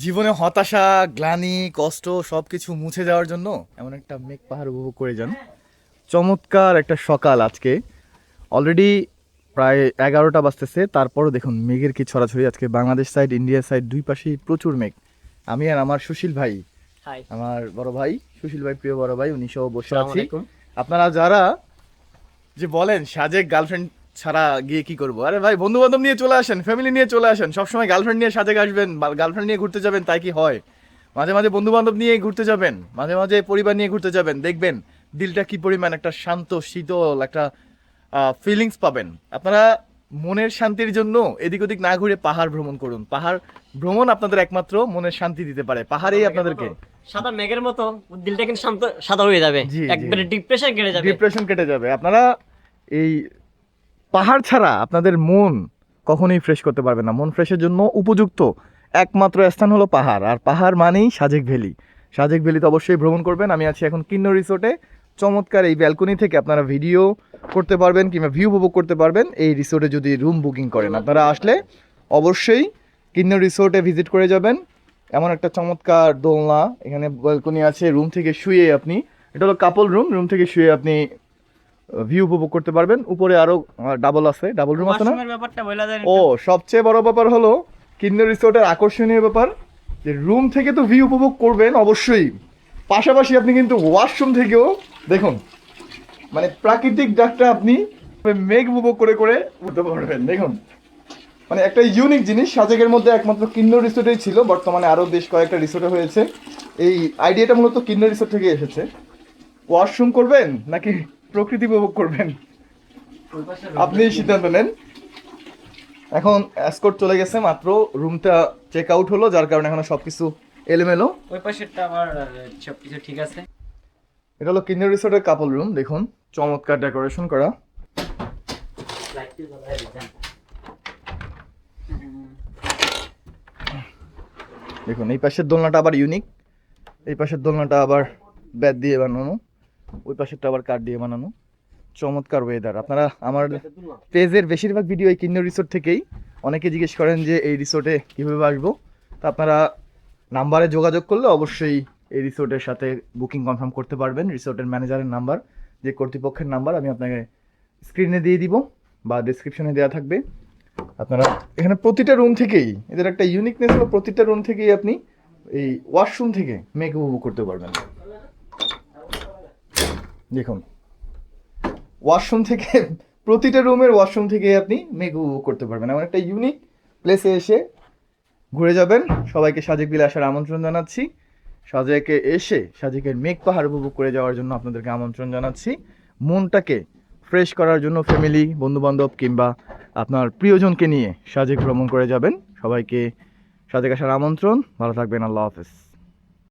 জীবনে হতাশা গ্লানি কষ্ট সব কিছু মুছে যাওয়ার জন্য এমন একটা মেঘ পাহাড় উপভোগ করে যান। চমৎকার একটা সকাল আজকে। অলরেডি প্রায় এগারোটা বাজতেছে তারপরও দেখুন মেঘের কি ছড়াছড়ি আজকে। বাংলাদেশ সাইড ইন্ডিয়া সাইড দুই পাশেই প্রচুর মেঘ। আমি আর আমার সুশীল ভাই আমার বড় ভাই সুশীল ভাই প্রিয় বড় ভাই উনি সহ বসে আছি। আপনারা যারা যে বলেন সাজেক গার্লফ্রেন্ড ছাড়া গিয়ে কি করব? আরে ভাই বন্ধু বান্ধব নিয়ে চলে আসেন ফ্যামিলি নিয়ে চলে আসেন। সবসময় গার্লফ্রেন্ড নিয়ে সাজেক আসবেন গার্লফ্রেন্ড নিয়ে ঘুরতে যাবেন তাই কি হয়? মাঝে মাঝে বন্ধু বান্ধব নিয়ে ঘুরতে যাবেন মাঝে মাঝে পরিবার নিয়ে ঘুরতে যাবেন দেখবেন দিলটা কি পরিমাণ একটা শান্ত শীতল একটা ফিলিংস পাবেন। আপনারা মনের শান্তির জন্য এদিক ওদিক না ঘুরে পাহাড় ভ্রমণ করুন। পাহাড় ভ্রমণ আপনাদের একমাত্র মনের শান্তি দিতে পারে পাহাড়েই আপনাদেরকে। সাদা মেঘের মতো দিলটা কিন্তু শান্ত সাদা হয়ে যাবে। একবারে ডিপ্রেশন কেটে যাবে। ডিপ্রেশন কেটে যাবে। আপনারা এই পাহাড় ছাড়া আপনাদের মন কখনোই ফ্রেশ করতে পারবে না। মন ফ্রেশের জন্য উপযুক্ত একমাত্র স্থান হলো পাহাড়। আর পাহাড় মানেই সাজেক ভ্যালি। সাজেক ভ্যালিতে অবশ্যই ভ্রমণ করবেন। আমি আছি এখন কিন্ন রিসোর্টে চমৎকার এই ব্যালকনি থেকে আপনারা ভিডিও করতে পারবেন কিংবা ভিউ উপভোগ করতে পারবেন। এই রিসোর্টে যদি রুম বুকিং করেন, আপনারা আসলে অবশ্যই কিন্ন রিসোর্টে ভিজিট করে যাবেন। এমন একটা চমৎকার দোলনা এখানে ব্যালকনি আছে। রুম থেকে শুয়ে আপনি, এটা হলো কাপল রুম রুম থেকে শুয়ে আপনি ভিউ উপভোগ করতে পারবেন। উপরে আরও ডাবল আছে। ডাবল রুম আছে না? ও সবচেয়ে বড় ব্যাপার হলো কিন্নর রিসোর্টের আকর্ষণীয় ব্যাপার যে রুম থেকে তো ভিউ উপভোগ করবেন অবশ্যই। পাশাপাশি আপনি কিন্তু ওয়াশরুম থেকেও দেখুন মানে প্রাকৃতিক ডাকটা আপনি মেঘ উপভোগ করে করে উঠতে পারবেন। দেখুন মানে একটা ইউনিক জিনিস। সাজেকের মধ্যে একমাত্র কিন্নর রিসোর্টেই ছিল। বর্তমানে আরও বেশ কয়েকটা রিসোর্টে হয়েছে। এই আইডিয়াটা মূলত কিন্নর রিসোর্ট থেকে এসেছে। ওয়াশরুম করবেন নাকি প্রকৃতি উপভোগ করবেন। আপনি সিদ্ধান্ত নেন। এখন অ্যাসকোট চলে গেছে মাত্র রুমটা চেক আউট হলো যার কারণে এখন সবকিছু এলোমেলো। ওই পাশেরটা আবার আহ, সবকিছু ঠিক আছে। এটা হলো কিন্নর রিসোর্টের কাপল রুম দেখুন চমৎকার ডেকোরেশন করা। দেখুন এই পাশের দোলনাটা আবার ইউনিক এই পাশের দোলনাটা আবার ব্যাট দিয়ে বানানো। ওই পাশেরটা আবার কাঠ দিয়ে বানানো। চমৎকার ওয়েদার আপনারা আমার পেজের বেশিরভাগ ভিডিও এই কিন্নর রিসোর্ট থেকেই অনেকে জিজ্ঞেস করেন যে এই রিসোর্টে কীভাবে আসব। তা আপনারা নাম্বারে যোগাযোগ করলে অবশ্যই এই রিসোর্টের সাথে বুকিং কনফার্ম করতে পারবেন। রিসোর্টের ম্যানেজারের নাম্বার যে কর্তৃপক্ষের নাম্বার আমি আপনাকে স্ক্রিনে দিয়ে দিব বা ডিসক্রিপশনে দেওয়া থাকবে। আপনারা এখানে প্রতিটা রুম থেকেই, এদের একটা ইউনিকনেস হলো প্রতিটা রুম থেকেই আপনি এই ওয়াশরুম থেকে মেক উপভোগ করতে পারবেন। দেখুন ওয়াশরুম থেকে, প্রতিটা রুমের ওয়াশরুম থেকে আপনি উপভোগ করতে পারবেন। এমন একটা ইউনিক প্লেসে এসে ঘুরে যাবেন। সবাইকে সাজেক বিলে আসার আমন্ত্রণ জানাচ্ছি। সাজেকে এসে সাজেকের মেঘ পাহাড় উপভোগ করে যাওয়ার জন্য আপনাদেরকে আমন্ত্রণ জানাচ্ছি। মনটাকে ফ্রেশ করার জন্য ফ্যামিলি বন্ধুবান্ধব কিংবা আপনার প্রিয়জনকে নিয়ে সাজেক ভ্রমণ করে যাবেন। সবাইকে সাজেক আসার আমন্ত্রণ। ভালো থাকবেন। আল্লাহ হাফেজ।